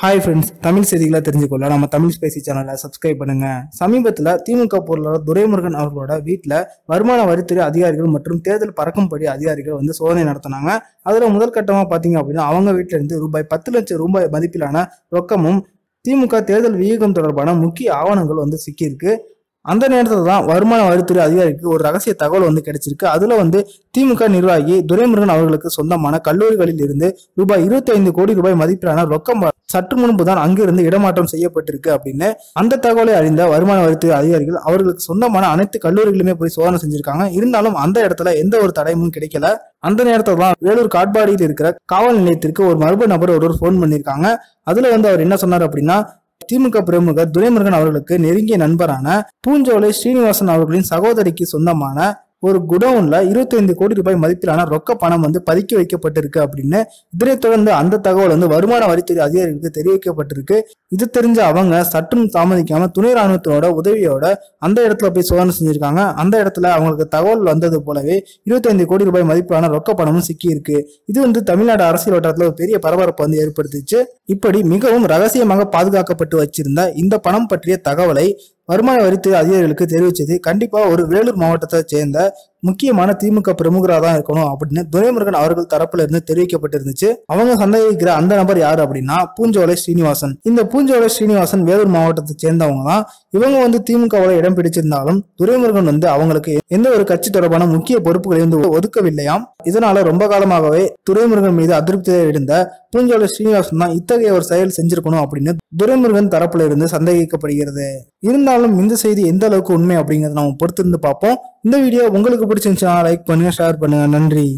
Hi friends Tamil செய்திகளை தெரிஞ்சுக்கொள்ள நம்ம Tamil Spacey சேனலை சப்ஸ்கிரைப் பண்ணுங்க. சமீபத்தில் திமுக பொருளாளர் துரைமுருகன் அவர்களோட வீட்டில் வருமான வரித்துறை அதிகாரிகள் மற்றும் தேர்தல் பறக்கும்படி அதிகாரிகள் வந்து சோதனை நடத்தினாங்க. அதில் முதல் கட்டமாக பார்த்தீங்க அப்படின்னா அவங்க வீட்டிலிருந்து ரூபாய் பத்து லட்சம் ரூபாய் மதிப்பிலான ரொக்கமும் திமுக தேர்தல் வியூகம் தொடர்பான முக்கிய ஆவணங்கள் வந்து சிக்கியிருக்கு. அந்த நேரத்தில் தான் வருமான வரித்துறை அதிகாரிக்கு ஒரு ரகசிய தகவல் வந்து கிடைச்சிருக்கு. அதுல வந்து திமுக நிர்வாகி துரைமுருகன் அவர்களுக்கு சொந்தமான கல்லூரிகளில் இருந்து ரூபாய் 25 கோடி ரூபாய் மதிப்பிலான ரொக்கம் சற்று முன்பு தான் அங்கிருந்து இடமாற்றம் செய்யப்பட்டிருக்கு அப்படின்னு அந்த தகவலை அறிந்த வருமான வரித்துறை அதிகாரிகள் அவர்களுக்கு சொந்தமான அனைத்து கல்லூரிகளுமே போய் சோதனை செஞ்சிருக்காங்க. இருந்தாலும் அந்த இடத்துல எந்த ஒரு தடையும் கிடைக்கல. அந்த நேரத்துல தான் வேலூர் காட்பாடியில் இருக்கிற காவல் நிலையத்திற்கு ஒரு மர்ம நபர் ஒருவர் ஃபோன் பண்ணியிருக்காங்க. அதுல வந்து அவர் என்ன சொன்னார் அப்படின்னா திமுக பிரமுகர் துரைமுருகன் அவர்களுக்கு நெருங்கிய நண்பரான பூஞ்சோலை ஸ்ரீனிவாசன் அவர்களின் சகோதரிக்கு சொந்தமான ஒரு குடவுன்ல 25 கோடி ரூபாய் மதிப்பிலான ரொக்க பணம் வந்து பதுக்கி வைக்கப்பட்டிருக்கு அப்படின்னு இதனைத் தொடர்ந்து அந்த தகவல் வந்து வருமான வரித்துறை அதிகாரிகளுக்கு தெரிவிக்கப்பட்டிருக்கு. இது தெரிஞ்ச அவங்க சற்றும் தாமதிக்காம துணை ராணுவத்தினோட உதவியோட அந்த இடத்துல போய் சோதனை செஞ்சிருக்காங்க. அந்த இடத்துல அவங்களுக்கு தகவல் வந்தது போலவே 25 கோடி ரூபாய் மதிப்பிலான ரொக்க பணமும் சிக்கி இருக்கு இது வந்து தமிழ்நாடு அரசியல் வட்டாரத்தில் ஒரு பெரிய பரபரப்பு வந்து ஏற்படுத்துச்சு. இப்படி மிகவும் ரகசியமாக பாதுகாக்கப்பட்டு வச்சிருந்த இந்த பணம் பற்றிய தகவலை வருமான வரித்துறை அதிகாரிகளுக்கு தெரிவித்தது கண்டிப்பாக ஒரு வேலூர் மாவட்டத்தை சேர்ந்த முக்கியமான திமுக பிரமுகராக தான் இருக்கணும் அப்படின்னு துரைமுருகன் அவர்கள் தரப்புல இருந்து தெரிவிக்கப்பட்டிருந்துச்சு. அவங்க சந்தேகிக்கிற அந்த நபர் யாரு அப்படின்னா பூஞ்சோலை ஸ்ரீனிவாசன். இந்த பூஞ்சோலை ஸ்ரீனிவாசன் வேலூர் மாவட்டத்தை சேர்ந்தவங்க தான். இவங்க வந்து திமுகவோட இடம் பிடிச்சிருந்தாலும் துரைமுருகன் வந்து அவங்களுக்கு எந்த ஒரு கட்சி தொடர்பான முக்கிய பொறுப்புகளை வந்து ஒதுக்கவில்லையாம். இதனால ரொம்ப காலமாகவே துரைமுருகன் மீது அதிருப்தியை இருந்த பூஞ்சோலை ஸ்ரீனிவாசன் தான் இத்தகைய ஒரு செயல் செஞ்சிருக்கணும் அப்படின்னு துரைமுருகன் தரப்புல இருந்து சந்தேகிக்கப்படுகிறது. இருந்தாலும் இந்த செய்தி எந்த அளவுக்கு உண்மை அப்படிங்கறத நம்ம பொறுத்திருந்து பார்ப்போம். இந்த வீடியோ உங்களுக்கு பிடிச்சிருந்துச்சுன்னா லைக் பண்ணுங்க ஷேர் பண்ணுங்க. நன்றி.